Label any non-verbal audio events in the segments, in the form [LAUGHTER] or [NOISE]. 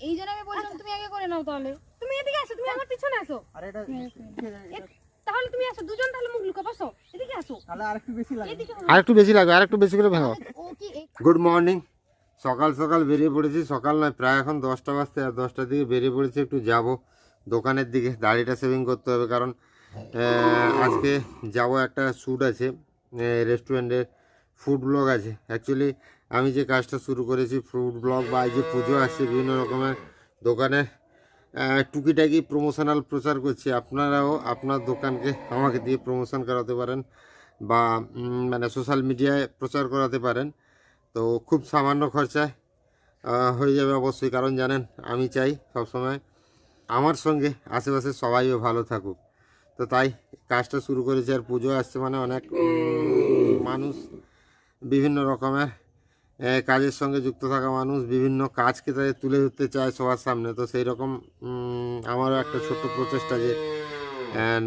এই জন্য আমি বলছিলাম তুমি আগে করে নাও তাহলে। তুমি এদিকে আসো তুমি আমার পিছনে আসো। আর এটা তাহলে তুমি আসো দুজন তাহলে মুখ লুকা বসো এদিকে আসো। তাহলে আরেকটু বেশি লাগে এদিকে আর একটু বেশি লাগবে আর একটু বেশি করে ভেঙো ও কি এই- গুড মর্নিং সকাল সকাল বেরিয়ে পড়েছি সকাল নয় প্রায় এখন দশটা বাজতে আর দশটার দিকে বেরিয়ে পড়েছি একটু যাব। দোকানের দিকে দাড়িটা সেভিং করতে হবে কারণ আজকে যাব একটা শ্যুট আছে রেস্টুরেন্টের ফুড ব্লগ আছে। অ্যাকচুয়ালি আমি যে কাজটা শুরু করেছি ফুড ব্লগ বা এই যে পুজো আসছে বিভিন্ন রকমের দোকানে টুকিটাকি প্রমোশনাল প্রচার করছি। আপনারাও আপনার দোকানকে আমাকে দিয়ে প্রমোশন করাতে পারেন বা মানে সোশ্যাল মিডিয়ায় প্রচার করাতে পারেন। তো খুব সামান্য খরচায় হয়ে যাবে অবশ্যই। কারণ জানেন, আমি চাই সবসময় আমার সঙ্গে আশেপাশে সবাইও ভালো থাকুক। তো তাই কাজটা শুরু করেছি আর পুজো আসছে মানে অনেক মানুষ বিভিন্ন রকমের কাজের সঙ্গে যুক্ত থাকা মানুষ বিভিন্ন কাজকে তাদের তুলে ধরতে চায় সবার সামনে। তো সেই রকম আমারও একটা ছোট্ট প্রচেষ্টা যে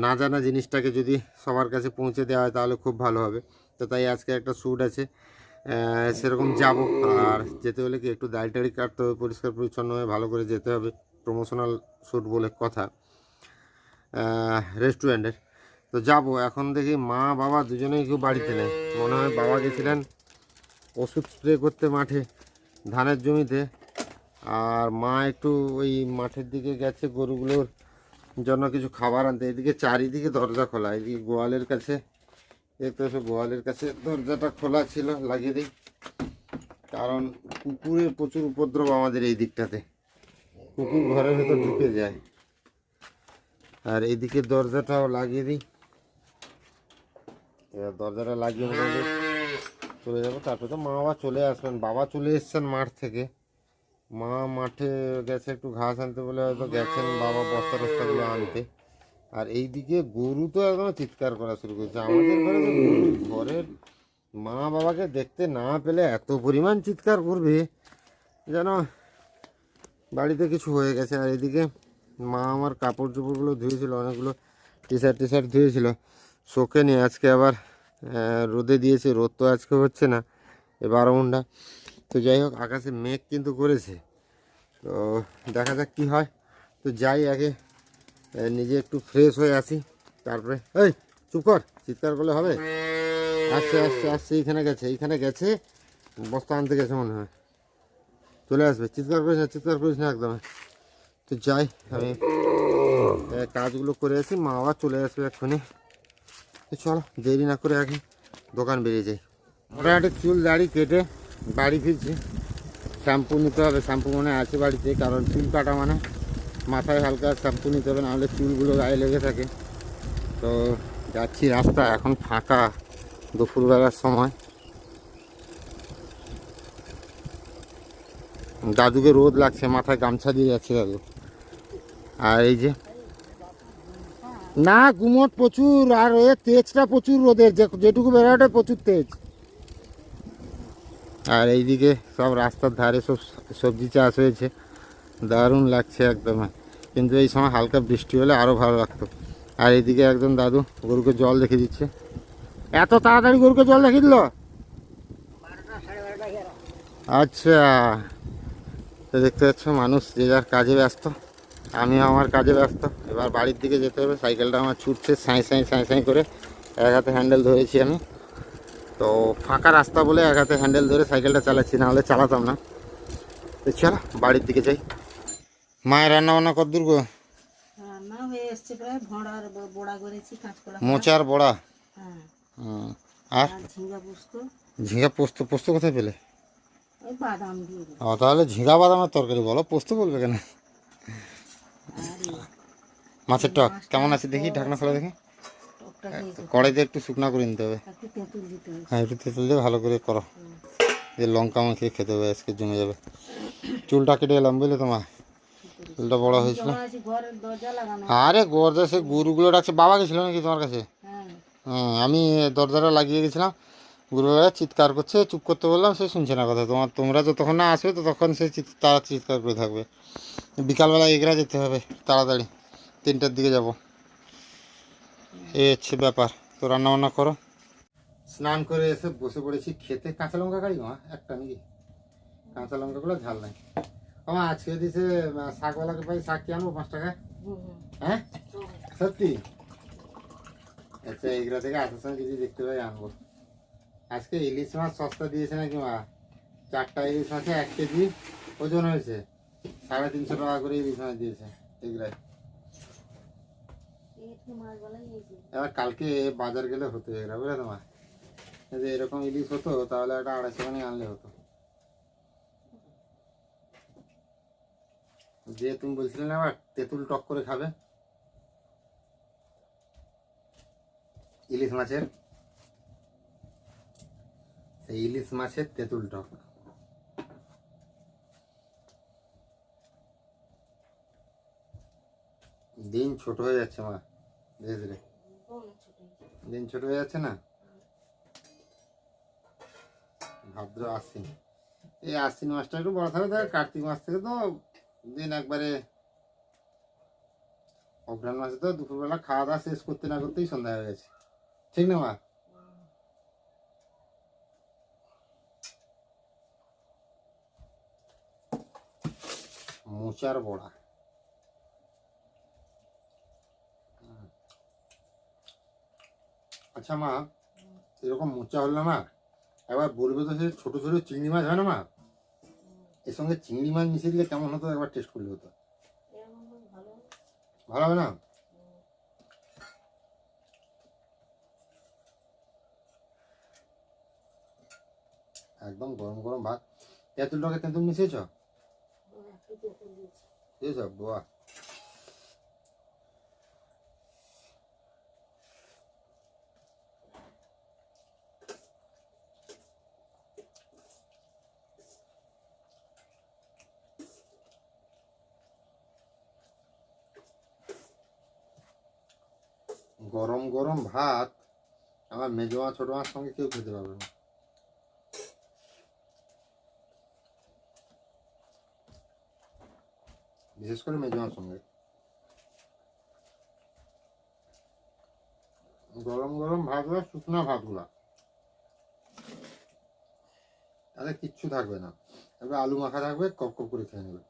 না জানা জিনিসটাকে যদি সবার কাছে পৌঁছে দেওয়া হয় তাহলে খুব ভালো হবে। তো তাই আজকে একটা শ্যুট আছে সেরকম যাব। আর যেতে হলে কি একটু দাড়ি টাড়ি কাটতে হবে, পরিষ্কার পরিচ্ছন্ন হয়ে ভালো করে যেতে হবে। প্রমোশনাল শ্যুট বলে কথা। রেস্টুরেন্টের তো যাব, এখন দেখি মা, বাবা দুজনেই কেউ বাড়িতে নেই। মনে হয় বাবা গেছিলেন ওষুধ স্প্রে করতে মাঠে, ধানের জমিতে। আর মা একটু ওই মাঠের দিকে গেছে, গরুগুলোর জন্য কিছু খাবার আনতে। এদিকে চারিদিকে দরজা খোলা, এদিকে গোয়ালের কাছে দেখতে পাচ্ছ গোয়ালের কাছে দরজাটা খোলা ছিল, লাগিয়ে দিই। কারণ কুকুরের প্রচুর উপদ্রব আমাদের এই দিকটাতে। কুকুর ঘরের ভেতর ঢুকে যায়। আর এইদিকে দরজাটাও লাগিয়ে দিই। এবার দরজাটা লাগিয়ে চলে যাব। তারপরে তো মা বাবা চলে আসবেন, বাবা চলে এসছেন মাঠ থেকে। মা মাঠে গেছে একটু ঘাস আনতে বলে হয়তো গেছেন বাবা বস্তা টস্তাগুলো আনতে। আর এইদিকে গরু তো একদম চিৎকার করা শুরু করেছে। আমাদের ঘরে ঘরের মা বাবাকে দেখতে না পেলে এত পরিমাণ চিৎকার করবে। যেন বাড়িতে কিছু হয়ে গেছে। আর এদিকে মা আমার কাপড় চোপড়গুলো ধুয়েছিল, অনেকগুলো টি শার্ট টি শার্ট ধুয়েছিল। শোকে নিয়ে আজকে আবার রোদে দিয়েছে, রোদ তো আজকে হচ্ছে না এ বারো ঘণ্টা তো যাই হোক, আকাশে মেঘ কিন্তু করেছে। তো দেখা যাক কি হয়। তো যাই আগে নিজে একটু ফ্রেশ হয়ে আসি। তারপরে, এই, চুপ কর, চিৎকার করলে হবে? আসছে আসছে আসছে, এইখানে গেছে এইখানে গেছে। বস্তা আনতে গেছে মনে হয়। চলে আসবে, চিৎকার করিস না, চিৎকার করিস না একদম। তো যাই, আমি কাজগুলো করে আসি, মা আবার চলে আসবে এক্ষুনি। চলো দেরি না করে আগে দোকান বেরিয়ে যাই। মোটামুটি চুল দাড়ি কেটে বাড়ি ফিরছি। শ্যাম্পু নিতে হবে। শ্যাম্পু মনে আছে বাড়িতে, কারণ চুল কাটা মানে মাথায় হালকা শ্যাম্পু নিতে হবে, নাহলে চুলগুলো গায়ে লেগে থাকে। তো যাচ্ছি রাস্তা, এখন ফাঁকা দুপুরবেলার সময়। দাদুকে রোদ লাগছে, মাথায় গামছা দিয়ে যাচ্ছে দাদু। আর এই যে না গুমট প্রচুর আর এ তেজটা প্রচুর রোদের যে- যেটুকু বেরোটা প্রচুর তেজ। আর এইদিকে সব রাস্তার ধারে সব সবজি চাষ হয়েছে। দারুণ লাগছে একদম। কিন্তু এই সময় হালকা বৃষ্টি হলে আরও ভালো লাগতো। আর এইদিকে একজন দাদু গরুকে জল দেখে দিচ্ছে। এত তাড়াতাড়ি গরুকে জল দেখে দিল? আচ্ছা দেখতে পাচ্ছ মানুষ যে যার কাজে ব্যস্ত। আমিও আমার কাজে ব্যস্ত। এবার বাড়ির দিকে যেতে হবে। সাইকেলটা আমার ছুটছে সাঁই সাঁই সাঁই সাঁই করে। এক হাতে হ্যান্ডেল ধরেছি আমি। তো ফাঁকা রাস্তা বলে এক হাতে হ্যান্ডেল ধরে সাইকেলটা চালাচ্ছি না হলে চালাতাম না। তো চলো বাড়ির দিকে যাই। মায়ের রান্না বান্না ব- বড়া মোচার বড়া? হ্যাঁ। আর? ঝিঙ্গা পোস্ত। পোস্ত কোথায় পেলে? বাদাম ও তাহলে ঝিঙা বাদামের তরকারি বলো। পোস্ত বলবে কেন? মাছের টক কেমন আছে দেখি ঢাকনা খোলা দেখি? কড়াইতে একটু শুকনা করে নিতে হবে। হ্যাঁ একটু তেঁতুল দিয়ে ভালো করে করো। যে লঙ্কা মাখিয়ে খেতে হবে আজকে জমে যাবে। চুলটা কেটে এলাম বুঝলে তোমার চুলটা বড় হয়েছিল। আরে গরজা সে গরুগুলো ডাকছে বাবা গেছিল নাকি তোমার কাছে? হ্যাঁ। হ্যাঁ আমি দরজাটা লাগিয়ে গেছিলাম। গরুগুলো চিৎকার করছে, চুপ করতে বললাম, সে শুনছে না কথা। তোমার তোমরা যতক্ষণ না আসবে, ততক্ষণ সে তারা চিৎকার করে থাকবে। বিকালবেলা এগরা যেতে হবে, তাড়াতাড়ি। তিনটার দিকে যাব। এই হচ্ছে ব্যাপার। তো রান্না বান্না করো। স্নান করে এসে বসে পড়েছি খেতে। কাঁচা লঙ্কা কাড়ি মা? একটা নাকি? কাঁচা লঙ্কাগুলো ঝাল নাই। আমার আজকে দিছে শাকওয়ালাকে পাই শাক কি আনব, পাঁচ টাকা? হ্যাঁ? সত্যি? আচ্ছা এইগুলা থেকে আসার সময় যদি দেখতে পাই, আনব। আজকে ইলিশ মাছ সস্তা দিয়েছে নাকি মা? চারটা ইলিশ মাছে এক কেজি ওজন হয়েছে। সাড়ে তিনশো টাকা করে ইলিশ মাছ দিয়েছে এগুলাই এবার কালকে বাজার গেলে হতো এগুলা বুঝলে তোমার যদি এরকম ইলিশ হতো, তাহলে একটা আড়াইশো খানি আনলে হতো। যে তুমি বলছিলে না আবার তেঁতুল টক করে খাবে? ইলিশ মাছের? ইলিশ মাছের তেঁতুল টক। দিন ছোট হয়ে যাচ্ছে মা, ধীরে ধীরে। দিন ছোট হয়ে যাচ্ছে না? ভাদ্র আশ্বিন। এই আশ্বিন মাসটা একটু বড় থাকে কার্তিক মাস থেকে তো দিন একবারে অঘ্রাণ মাসে তো দুপুরবেলা খাওয়া দাওয়া শেষ করতে না করতেই সন্ধ্যা হয়ে গেছে। ঠিক না মা? মোচার বড়া। আচ্ছা মা, এরকম মোচা হলো না, একবার বলবে তো সে ছোট ছোট চিংড়ি মাছ হয় না মা? এর সঙ্গে চিংড়ি মাছ মিশিয়ে দিলে কেমন হতো? একবার টেস্ট করলে হতো। ভালো হবে না? একদম গরম গরম ভাত। তেঁতুল টকে তেঁতুল মিশিয়েছ? একটু তেঁতুল দিয়েছে বুঝেছ বাহ গরম গরম ভাত আমার মেজো মা ছোট মার সঙ্গে কেউ খেতে পারবে না বিশেষ করে মেজো মার সঙ্গে গরম গরম ভাতগুলো শুকনো ভাতগুলা। তাহলে কিচ্ছু থাকবে না। এবার আলু মাখা থাকবে, কপ কপ করে খেয়ে নেবে।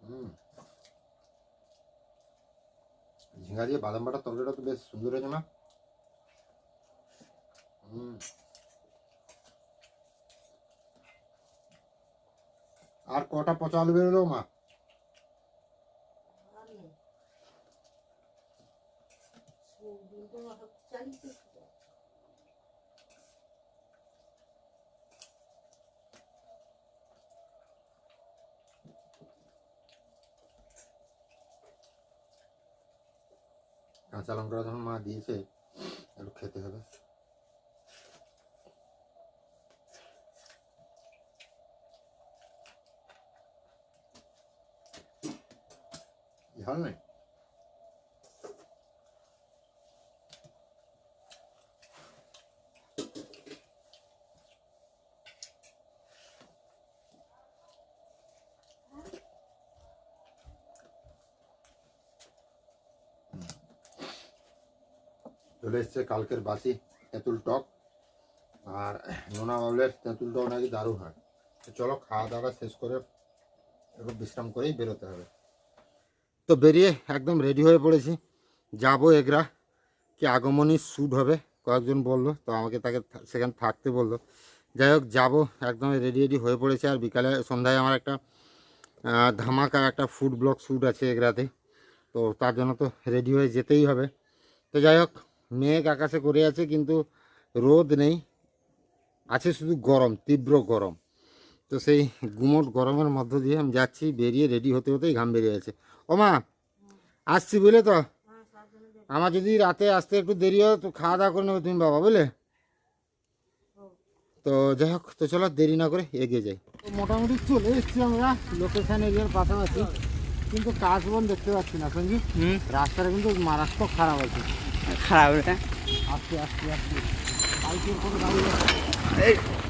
হুম। ঝিঙ্গা দিয়ে বাদাম বাটার তরকারিটা তো বেশ সুন্দর হয়েছে না? হুম। আর কটা পচা আলু বেরোলো মা? কাঁচা লঙ্কা যখন মা দিয়েছে একটু খেতে হবে। ঝাল চলে এসছে কালকের বাসি তেঁতুল টক। আর নোনা বাবলের তেঁতুল টক নাকি দারুণ হয়। চলো খাওয়া দাওয়া শেষ করে একটু বিশ্রাম করেই বেরোতে হবে। তো বেরিয়ে একদম রেডি হয়ে পড়েছি। যাব এগরা। কি আগমনী শ্যুট হবে, কয়েকজন বলল, তো আমাকে তাকে সেখানে থাকতে বলল। যাই হোক, যাব, একদম রেডি রেডি হয়ে পড়েছে। আর বিকালে সন্ধ্যায় আমার একটা ধামাকা একটা ফুড ব্লগ শ্যুট আছে এগরাতে। তো তার জন্য তো রেডি হয়ে যেতেই হবে। তো যাই হোক, মেঘ আকাশে করে আছে, কিন্তু রোদ নেই। আছে শুধু গরম, তীব্র গরম। তো সেই গুমোট গরমের মধ্য দিয়ে আমি যাচ্ছি বেরিয়ে রেডি হতে হতেই ঘাম বেরিয়ে আছে ও মা আসছি বুঝলে তো? আমার যদি রাতে আসতে একটু দেরি হয় তো খাওয়া দাওয়া করে নেবে তুমি বাবা বুঝলে? তো যাই হোক তো চলো দেরি না করে এগিয়ে যাই। মোটামুটি চলে এসেছি আমরা লোকেশন এরিয়ার পাশাপাশি। কিন্তু কাজ বন দেখতে পাচ্ছি না সঞ্জীব। হুম। রাস্তাটা কিন্তু মারাত্মক খারাপ আছে। খারাপ এটা আস্তে আস্তে আস্তে বাইকের কোনো গাড়ি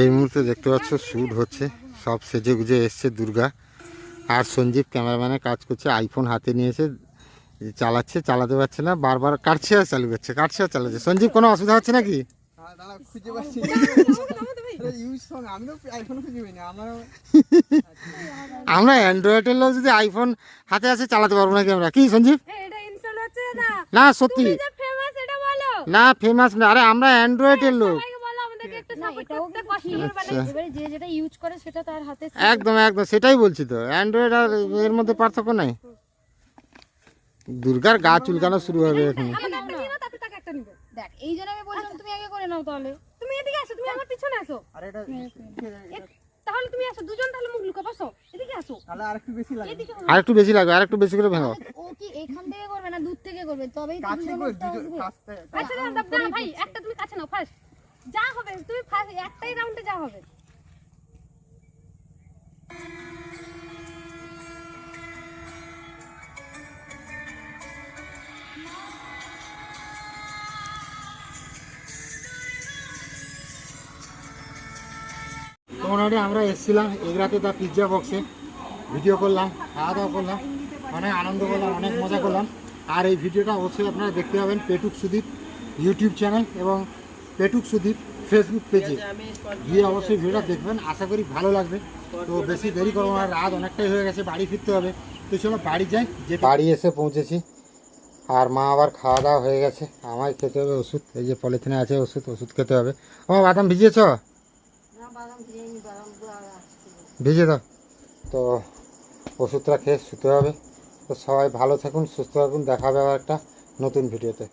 এই মুহূর্তে দেখতে পাচ্ছ শ্যুট হচ্ছে সব সেজে গুজে এসছে দুর্গা। আর সঞ্জীব ক্যামেরাম্যানে কাজ করছে আইফোন হাতে নিয়েছে চালাচ্ছে চালাতে পারছে না বারবার কাটছে আর চালু করছে কাটছে আর চালাচ্ছে। সঞ্জীব কোনো অসুবিধা হচ্ছে নাকি? খুঁজে পাচ্ছি। [LAUGHS] ইউজ ফোন আমি তো আইফোন খুঁজে পাই না আমার [LAUGHS] আমরা অ্যান্ড্রয়েডের লোক যদি আইফোন হাতে আছে চালাতে পারব নাকি আমরা? কি সঞ্জীব? না সত্যি। তুমি যে ফেমাস এটা বলো। না ফেমাস না আরে আমরা অ্যান্ড্রয়েডের লোক। একদম একদম সেটাই বলছি তো। অ্যান্ড্রয়েড আর এর মধ্যে পার্থক্য নাই? দুর্গার গা চুলকানো শুরু হবে এখন দেখ এই জন্য আমি বলছিলাম তুমি আগে করে নাও তাহলে। তুমি এদিকে আসো তুমি আমার পিছনে আসো। আর এটা তাহলে তুমি আসো দুজন তাহলে মুখ লুকা বসো। এদিকে আসো। তাহলে আর একটু বেশি লাগে এদিকে বেশি লাগবে আর একটু বেশি করে ভেঙো ও কি এখান থেকে করবে না দূর থেকে করবে? তবেই কাছে করে লোকটা দুজন আসবে। কাছে। আচ্ছা দাদা দাদা ভাই একটা তুমি কাছে নাও ফার্স্ট যা হবে, তুমি একটাই রাউন্ডে যা হবে। মোটামুটি আমরা এসেছিলাম এগরাতে তার পিৎজা বক্সে ভিডিও করলাম, খাওয়া দাওয়া করলাম অনেক আনন্দ করলাম, অনেক মজা করলাম। আর এই ভিডিওটা অবশ্যই আপনারা দেখতে পাবেন পেটুক সুদীপ ইউটিউব চ্যানেল এবং পেটুক সুদীপ ফেসবুক পেজে গিয়ে অবশ্যই ভিডিওটা দেখবেন, আশা করি ভালো লাগবে। তো বেশি দেরি করব না, রাত অনেকটাই হয়ে গেছে, বাড়ি ফিরতে হবে। তো চলো বাড়ি যাই যে বাড়ি এসে পৌঁছেছি। আর মা আবার খাওয়া দাওয়া হয়ে গেছে। আমায় খেতে হবে ওষুধ, এই যে পলিথিনে আছে ওষুধ ওষুধ খেতে হবে। ও, বাদাম ভিজিয়েছ? ভিজে দাও। তো ওষুধটা খেয়ে শুতে হবে। তো সবাই ভালো থাকুন, সুস্থ থাকুন। দেখাবে আবার একটা নতুন ভিডিওতে।